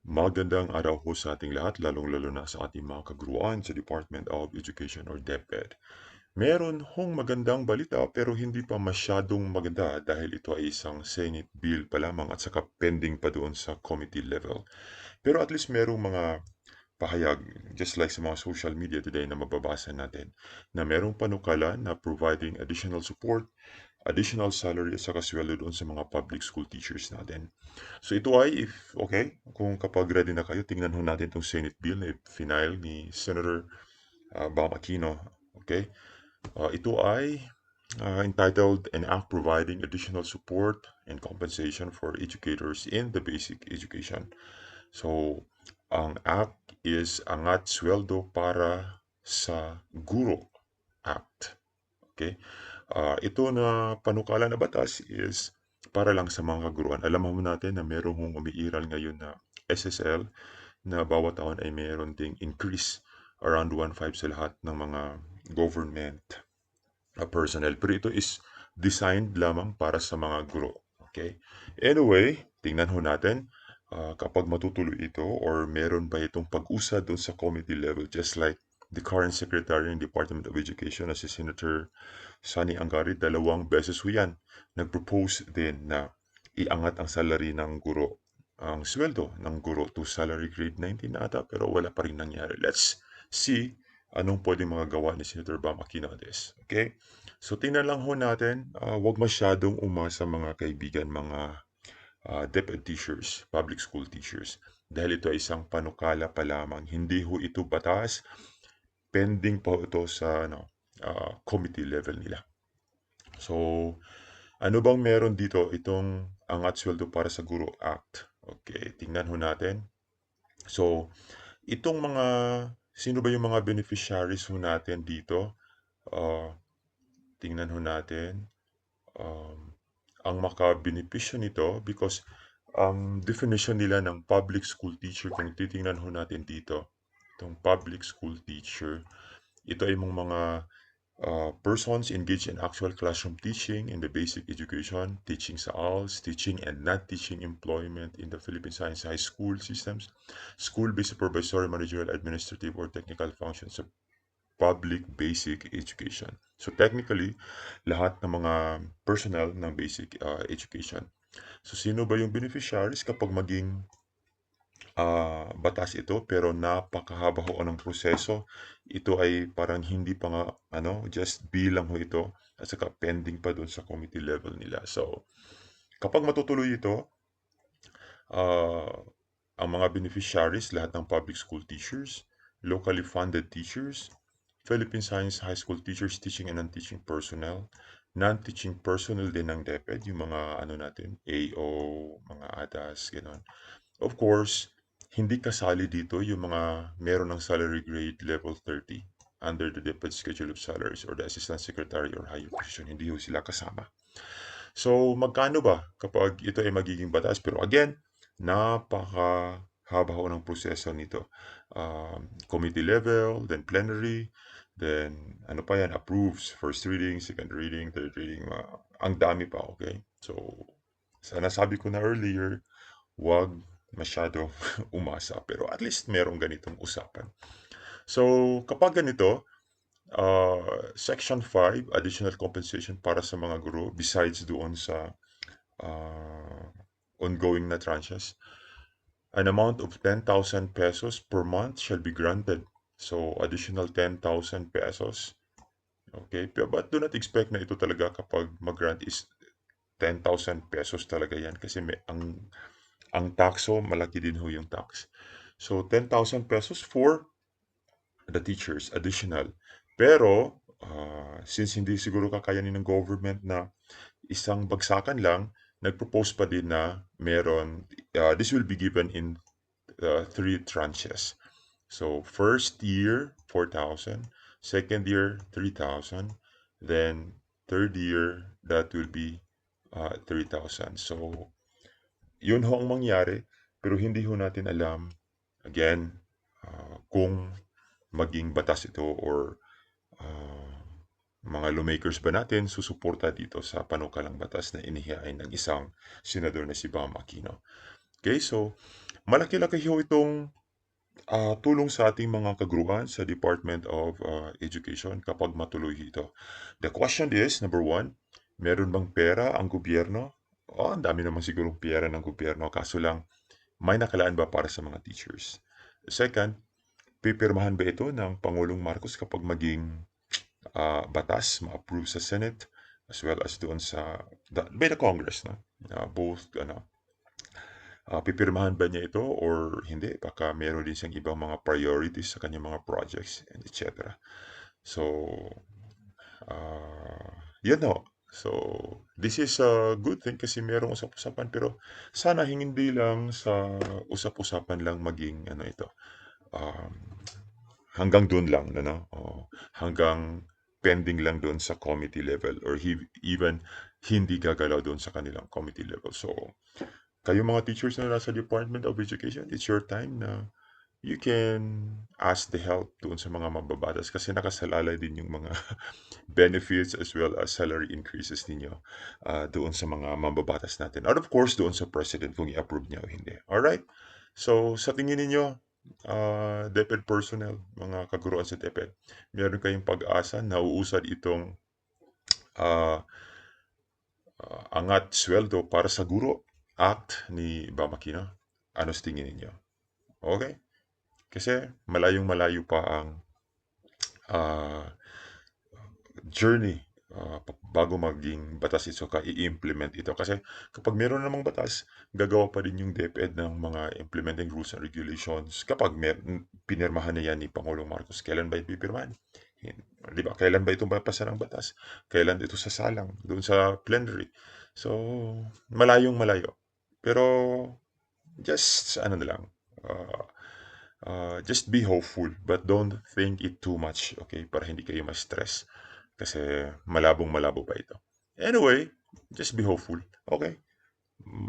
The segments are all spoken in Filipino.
Magandang araw ho sa ating lahat, lalong-lalo na sa ating mga kaguruan sa Department of Education or DepEd. Meron hong magandang balita pero hindi pa masyadong maganda dahil ito ay isang Senate bill pa lamang at saka pending pa doon sa committee level. Pero at least merong mga pahayag, just like sa mga social media today na mababasa natin, na merong panukalan na providing additional support, additional salary at saka sweldo doon sa mga public school teachers natin. So ito ay, if, okay, kung kapag ready na kayo, tingnan ho natin itong Senate bill na final ni Senator uh, Bam Aquino. Okay? Uh, ito ay uh, entitled An Act Providing Additional Support and Compensation for Educators in the Basic Education. So, ang act is Angat Sweldo para sa Guro Act. Okay? Uh, ito na panukala na batas is para lang sa mga kaguruan. Alam mo natin na meron hong umiiral ngayon na SSL na bawat taon ay meron ding increase around 1.5 sa lahat ng mga government uh, personnel. Pero ito is designed lamang para sa mga guro. Okay? Anyway, tingnan ho natin uh, kapag matutuloy ito or meron ba itong pag-usa doon sa committee level just like the current Secretary ng Department of Education na si Senator Sani Angari, dalawang beses ho yan, nag-propose din na iangat ang salary ng guro, ang sweldo ng guro to salary grade 19 na ata, pero wala pa rin nangyari. Let's see anong pwede mga gawa ni Senator Bam this. Okay? So, tingnan lang ho natin, uh, wag masyadong umasa mga kaibigan, mga uh, DepEd teachers, public school teachers. Dahil ito ay isang panukala pa lamang. Hindi ho ito batas, pending pa ito sa ano, uh, committee level nila. So, ano bang meron dito itong angat sweldo para sa Guro Act? Okay, tingnan ho natin. So, itong mga, sino ba yung mga beneficiaries ho natin dito? Uh, tingnan ho natin. Um, ang makabenepisyo nito because ang definition nila ng public school teacher, kung titingnan ho natin dito, itong public school teacher, ito ay mong mga uh, persons engaged in actual classroom teaching in the basic education, teaching sa ALS, teaching and not teaching employment in the Philippine Science High School systems, school-based supervisory, managerial, administrative, or technical functions of public basic education. So technically, lahat ng mga personnel ng basic uh, education. So sino ba yung beneficiaries kapag maging uh, batas ito pero napakahaba ho ng proseso. Ito ay parang hindi pa nga ano, just bilang ho ito at saka pending pa doon sa committee level nila. So, kapag matutuloy ito, uh, ang mga beneficiaries, lahat ng public school teachers, locally funded teachers, Philippine Science High School teachers, teaching and non-teaching personnel, non-teaching personnel din ng DepEd, yung mga ano natin, AO, mga ADAS, gano'n. Of course, hindi kasali dito yung mga meron ng salary grade level 30 under the DepEd Schedule of Salaries or the Assistant Secretary or higher position. Hindi ho sila kasama. So, magkano ba kapag ito ay magiging batas? Pero again, napaka haba ho ng proseso nito. Um, committee level, then plenary, then ano pa yan, approves, first reading, second reading, third reading, uh, ang dami pa, okay? So, sana sabi ko na earlier, wag masyado umasa. Pero at least merong ganitong usapan. So, kapag ganito, uh, Section 5, additional compensation para sa mga guro besides doon sa uh, ongoing na tranches, an amount of 10,000 pesos per month shall be granted. So, additional 10,000 pesos. Okay? But do not expect na ito talaga kapag mag-grant is 10,000 pesos talaga yan kasi may ang ang taxo malaki din ho yung tax. So 10,000 pesos for the teachers additional. Pero uh, since hindi siguro kakayanin ng government na isang bagsakan lang, nagpropose pa din na meron uh, this will be given in uh, three tranches. So first year 4,000, second year 3,000, then third year that will be uh, 3,000. So yun ho ang mangyari, pero hindi ho natin alam, again, uh, kung maging batas ito or uh, mga lawmakers ba natin susuporta dito sa panukalang batas na inihain ng isang senador na si Bam Aquino. Okay, so malaki-laki ho itong ah, tulong sa ating mga kaguruan sa Department of ah, Education kapag matuloy ito. The question is, number one, meron bang pera ang gobyerno? Oh, ang dami naman sigurong pera ng gobyerno, kaso lang, may nakalaan ba para sa mga teachers? Second, pipirmahan ba ito ng Pangulong Marcos kapag maging ah, batas, ma-approve sa Senate, as well as doon sa, the, by the Congress, no? Ah, both, ano, Ah, pipirmahan ba niya ito or hindi? Baka meron din siyang ibang mga priorities sa kanyang mga projects and etc. So, ah, yun ho. So, this is a good thing kasi merong usap-usapan pero sana hindi lang sa usap-usapan lang maging ano ito. Um, hanggang doon lang, ano? Oo. hanggang pending lang doon sa committee level or he- even hindi gagalaw doon sa kanilang committee level. So, kayo mga teachers na nasa Department of Education, it's your time na you can ask the help doon sa mga mababatas kasi nakasalalay din yung mga benefits as well as salary increases ninyo ah, doon sa mga mababatas natin. And of course, doon sa President kung i-approve niya o hindi. Alright? So, sa tingin ninyo, ah, DepEd personnel, mga kaguruan sa DepEd, meron kayong pag-asa na uusad itong ah, ah, angat sweldo para sa guro act ni Bamakina? Ano sa tingin ninyo? Okay? Kasi malayong malayo pa ang ah, journey pa- bago maging batas ito ka i-implement ito. Kasi kapag meron namang batas, gagawa pa din yung DepEd ng mga implementing rules and regulations. Kapag mer- pinirmahan na yan ni Pangulong Marcos, kailan ba ito pipirmahan? Hin- Di ba? Kailan ba ito mapasa ng batas? Kailan ito sasalang doon sa plenary? So, malayong malayo. Pero, just ano na lang, ah, ah, just be hopeful but don't think it too much, okay? Para hindi kayo ma-stress. Kasi malabong malabo pa ito. Anyway, just be hopeful, okay?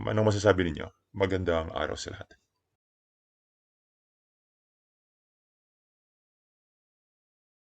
Anong masasabi ninyo? Magandang araw sa lahat.